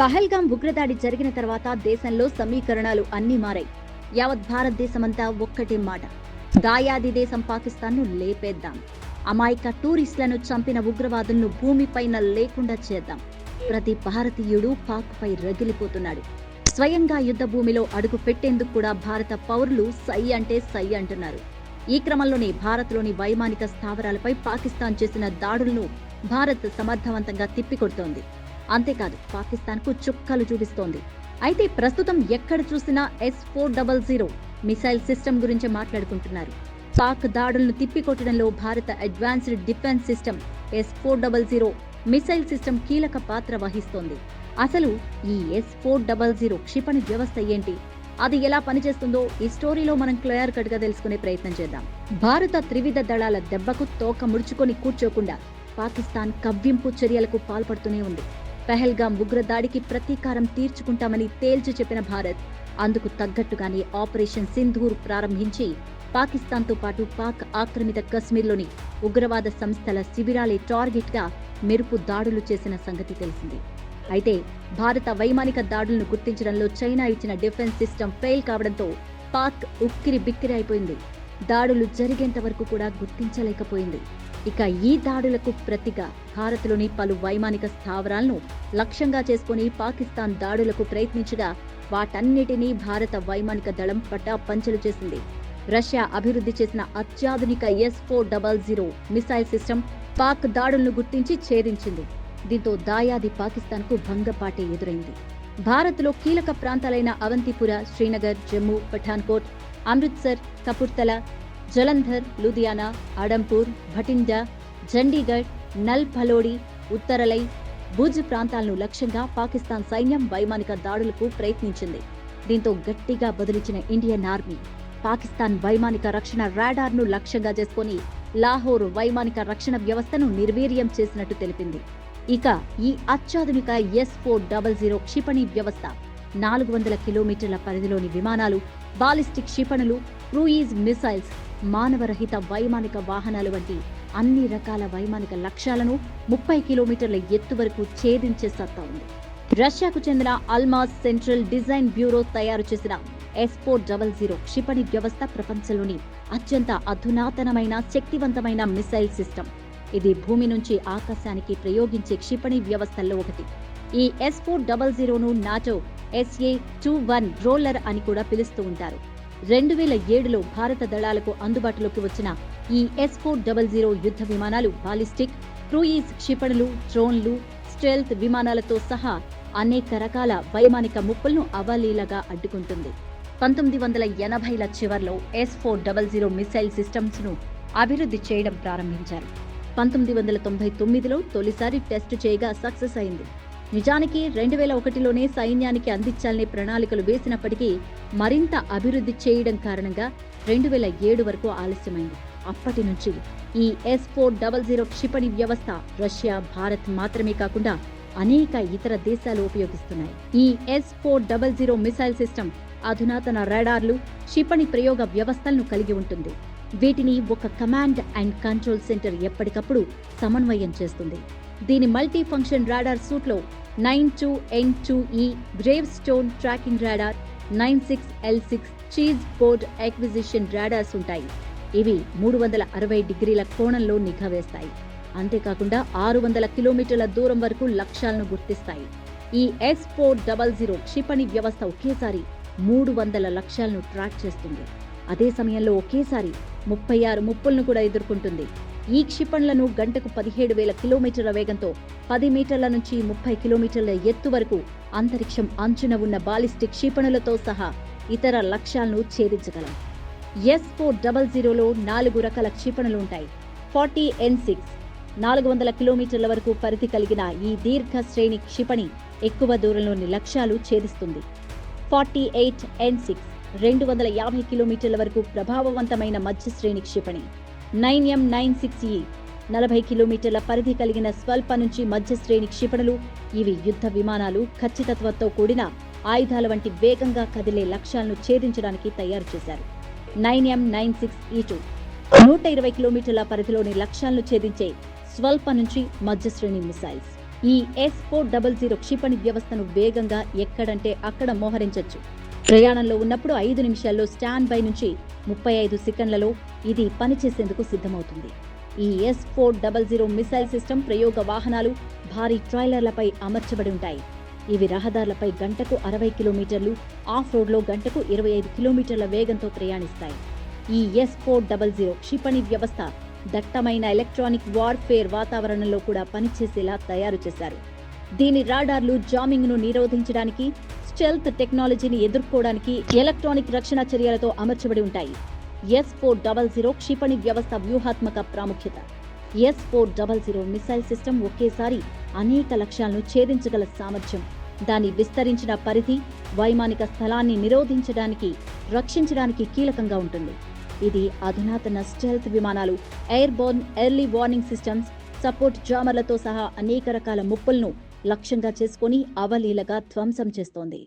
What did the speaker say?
పహల్గాం ఉగ్రదాడి జరిగిన తర్వాత దేశంలో సమీకరణాలు అన్నీ మారాయి. యావత్ భారతదేశమంతా ఒక్కటే మాట. దాయాది దేశం పాకిస్తాన్ను లేపేద్దాం. అమాయక టూరిస్టులను చంపిన ఉగ్రవాదులను భూమిపైన లేకుండా చేద్దాం. ప్రతి భారతీయుడు పాక్పై రగిలిపోతున్నాడు. స్వయంగా యుద్ధ భూమిలో అడుగు పెట్టేందుకు కూడా భారత పౌరులు సై అంటే సై అంటున్నారు. ఈ క్రమంలోనే భారత్లోని వైమానిక స్థావరాలపై పాకిస్తాన్ చేసిన దాడులను భారత్ సమర్థవంతంగా తిప్పికొడుతోంది. అంతేకాదు పాకిస్తాన్కు చుక్కలు చూపిస్తోంది. అయితే ప్రస్తుతం ఎక్కడ చూసినా S four double zero missile system గురించి మాట్లాడుకుంటున్నారు. పాక్ దాడులను తిప్పికొట్టడంలో భారత advanced defence system S four double zero missile system కీలక పాత్ర వహిస్తోంది. అసలు ఈ ఎస్ ఫోర్ డబల్ జీరో క్షిపణి వ్యవస్థ ఏంటి? అది ఎలా పనిచేస్తుందో ఈ స్టోరీలో మనం క్లియర్ కట్గా తెలుసుకునే ప్రయత్నం చేద్దాం. భారత త్రివిధ దళాల దెబ్బకు తోక ముడుచుకొని కూర్చోకుండా పాకిస్తాన్ కవ్వింపు చర్యలకు పాల్పడుతూనే ఉంది. పెహల్గాం ఉగ్రదాడికి ప్రతీకారం తీర్చుకుంటామని తేల్చి చెప్పిన భారత్. అందుకు తగ్గట్టుగానే ఆపరేషన్ సింధూర్ ప్రారంభించి పాకిస్తాన్తో పాటు పాక్ ఆక్రమిత కశ్మీర్లోని ఉగ్రవాద సంస్థల శిబిరాలే టార్గెట్గా మెరుపు దాడులు చేసిన సంగతి తెలిసింది. అయితే భారత వైమానిక దాడులను గుర్తించడంలో చైనా ఇచ్చిన డిఫెన్స్ సిస్టమ్ ఫెయిల్ కావడంతో పాక్ ఉక్కిరి బిక్కిరి అయిపోయింది. దాడులు జరిగేంత వరకు కూడా గుర్తించలేకపోయింది. ఇక ఈ దాడులకు ప్రతిగా భారత్లోని పలు వైమానిక స్థావరాలను లక్ష్యంగా చేసుకుని పాకిస్తాన్ దాడులకు ప్రయత్నించగా వాటన్నిటినీ భారత వైమానిక దళం పటాపంచలు చేసింది. రష్యా అభివృద్ధి చేసిన అత్యాధునిక S four double zero missile system Pak దాడులను గుర్తించి ఛేదించింది. దీంతో దాయాది పాకిస్తాన్కు భంగపాటే ఎదురైంది. భారత్లో కీలక ప్రాంతాలైన అవంతిపుర శ్రీనగర్ జమ్మూ పఠాన్కోట్ అమృత్సర్ కపుర్తల జలంధర్ లుధియానా అడంపూర్ భటిండా చండీగఢ్ నల్ ఫలోడి ఉత్తరలై భుజ్ ప్రాంతాలను లక్ష్యంగా పాకిస్తాన్ సైన్యం వైమానిక దాడులకు ప్రయత్నించింది. దీంతో గట్టిగా బదిలించిన ఇండియన్ ఆర్మీ పాకిస్తాన్ వైమానిక రక్షణ రాడార్ను లక్ష్యంగా చేసుకుని లాహోర్ వైమానిక రక్షణ వ్యవస్థను నిర్వీర్యం చేసినట్టు తెలిపింది. ఇక ఈ అత్యాధునిక ఎస్ ఫోర్ డబల్ జీరో క్షిపణి వ్యవస్థ నాలుగు వందల కిలోమీటర్ల పరిధిలోని విమానాలు బాలిస్టిక్ క్షిపణులు క్రూయిజ్ మిసైల్స్ మానవరహిత వైమానిక వాహనాలు వంటి అన్ని రకాల వైమానిక లక్ష్యాలను ముప్పై కిలోమీటర్ల ఎత్తు వరకు ఛేదించే సత్తా ఉంది. రష్యాకు చెందిన అల్మాస్ సెంట్రల్ డిజైన్ బ్యూరో తయారు చేసిన ఎస్ ఫోర్ డబల్ జీరో క్షిపణి వ్యవస్థ ప్రపంచంలోని అత్యంత అధునాతనమైన శక్తివంతమైన మిసైల్ సిస్టమ్. ఇది భూమి నుంచి ఆకాశానికి ప్రయోగించే క్షిపణి వ్యవస్థల్లో ఒకటి. ఈ S four double జీరోను NATO SA two one roller అని కూడా పిలుస్తూ ఉంటారు. రెండు వేల ఏడులో భారత దళాలకు అందుబాటులోకి వచ్చిన ఈ ఎస్ ఫోర్ డబల్ జీరో యుద్ధ విమానాలు బాలిస్టిక్ క్రూయిజ్ క్షిపణులు డ్రోన్లు స్టెల్త్ విమానాలతో సహా అనేక రకాల వైమానిక ముప్పులను అవలీలగా అడ్డుకుంటుంది. పంతొమ్మిది వందల ఎనభైల చివర్లో S four double zero missile సిస్టమ్స్ను అభివృద్ధి చేయడం ప్రారంభించారు. పంతొమ్మిది వందల తొంభై తొమ్మిదిలో తొలిసారి టెస్ట్ చేయగా సక్సెస్ అయింది. నిజానికి రెండు వేల ఒకటిలోనే సైన్యానికి అందించాలనే ప్రణాళికలు వేసినప్పటికీ మరింత అభివృద్ధి చేయడం కారణంగా రెండు వేల ఏడు వరకు ఆలస్యమైంది. అప్పటి నుంచి ఈ ఎస్ ఫోర్ డబల్ జీరో క్షిపణి వ్యవస్థ రష్యా భారత్ మాత్రమే కాకుండా అనేక ఇతర దేశాలు ఉపయోగిస్తున్నాయి. ఈ S four double zero missile system అధునాతన రాడార్లు క్షిపణి ప్రయోగ వ్యవస్థలను కలిగి ఉంటుంది. వీటిని ఒక కమాండ్ అండ్ కంట్రోల్ సెంటర్ ఎప్పటికప్పుడు సమన్వయం చేస్తుంది. దీని multi function radar సూట్లో nine two N two E grave stone tracking radar nine six L six cheese board acquisition radars ఉంటాయి. ఇవి మూడు వందల అరవై డిగ్రీల కోణంలో నిఘా వేస్తాయి. అంతేకాకుండా ఆరు వందల కిలోమీటర్ల దూరం వరకు లక్ష్యాలను గుర్తిస్తాయి. ఈ ఎస్ ఫోర్ డబల్ జీరో క్షిపణి వ్యవస్థ ఒకేసారి మూడు వందల లక్ష్యాలను ట్రాక్ చేస్తుంది. అదే సమయంలో ఒకేసారి ముప్పై ఆరు ముప్పులను కూడా ఎదుర్కొంటుంది. ఈ క్షిపణులను గంటకు పదిహేడు వేల కిలోమీటర్ల వేగంతో పది మీటర్ల నుంచి ముప్పై కిలోమీటర్ల ఎత్తు వరకు అంతరిక్షం అంచున ఉన్న బాలిస్టిక్ క్షిపణులతో సహా ఇతర లక్ష్యాలను ఛేదించగలం. ఎస్ ఫోర్ డబల్ జీరోలో నాలుగు రకాల క్షిపణులు ఉంటాయి. ఫార్టీ ఎన్ సిక్స్ నాలుగు వందల కిలోమీటర్ల వరకు పరిధి కలిగిన ఈ దీర్ఘ శ్రేణి క్షిపణి ఎక్కువ దూరంలోని లక్ష్యాలు ఛేదిస్తుంది. ఫార్టీ ఎయిట్ ఎన్ సిక్స్ రెండు వందల యాభై కిలోమీటర్ల వరకు ప్రభావవంతమైన మధ్య శ్రేణి క్షిపణి. నైన్ ఎం నైన్ సిక్స్ ఈ నలభై కిలోమీటర్ల పరిధి కలిగిన స్వల్ప నుంచి మధ్య శ్రేణి క్షిపణులు ఇవి యుద్ధ విమానాలు ఖచ్చితత్వంతో కూడిన ఆయుధాల వంటి వేగంగా కదిలే లక్ష్యాలను ఛేదించడానికి తయారు చేశారు. Nine M nine six E two నూట ఇరవై కిలోమీటర్ల పరిధిలోని లక్ష్యాలను ఛేదించే స్వల్ప నుంచి మధ్య శ్రేణి మిసైల్స్. ఈ ఎస్ ఫోర్ డబల్ జీరో క్షిపణి వ్యవస్థను వేగంగా ఎక్కడంటే అక్కడ మోహరించొచ్చు. ప్రయాణంలో ఉన్నప్పుడు ఐదు నిమిషాల్లో స్టాండ్ బై నుంచి ముప్పై ఐదు సెకండ్లలో ఇది పనిచేసేందుకు సిద్ధమవుతుంది. ఈ S four double zero missile system ప్రయోగ వాహనాలు భారీ ట్రైలర్లపై అమర్చబడి ఉంటాయి. ఇవి రహదారులపై గంటకు అరవై కిలోమీటర్లు ఆఫ్ రోడ్లో గంటకు ఇరవై ఐదు కిలోమీటర్ల వేగంతో ప్రయాణిస్తాయి. ఈ ఎస్ ఫోర్ డబల్ జీరో క్షిపణి వ్యవస్థ దట్టమైన ఎలక్ట్రానిక్ వార్ఫేర్ వాతావరణంలో కూడా పనిచేసేలా తయారు చేశారు. దీని రాడార్లు జామింగ్ను నిరోధించడానికి స్టెల్త్ టెక్నాలజీని ఎదుర్కోవడానికి ఎలక్ట్రానిక్ రక్షణ చర్యలతో అమర్చబడి ఉంటాయి. ఎస్ ఫోర్ డబల్ జీరో క్షిపణి వ్యవస్థ వ్యూహాత్మక ప్రాముఖ్యత. S four double zero missile system ఒకేసారి అనేక లక్ష్యాలను ఛేదించగల సామర్థ్యం. దాని విస్తరించిన పరిధి వైమానిక స్థలాన్ని నిరోధించడానికి రక్షించడానికి కీలకంగా ఉంటుంది. ఇది అధునాతన స్టెల్త్ విమానాలు airborne early warning systems support జామర్లతో సహా అనేక రకాల ముప్పులను లక్ష్యంగా చేసుకొని అవలీలగా ధ్వంసం చేస్తోంది.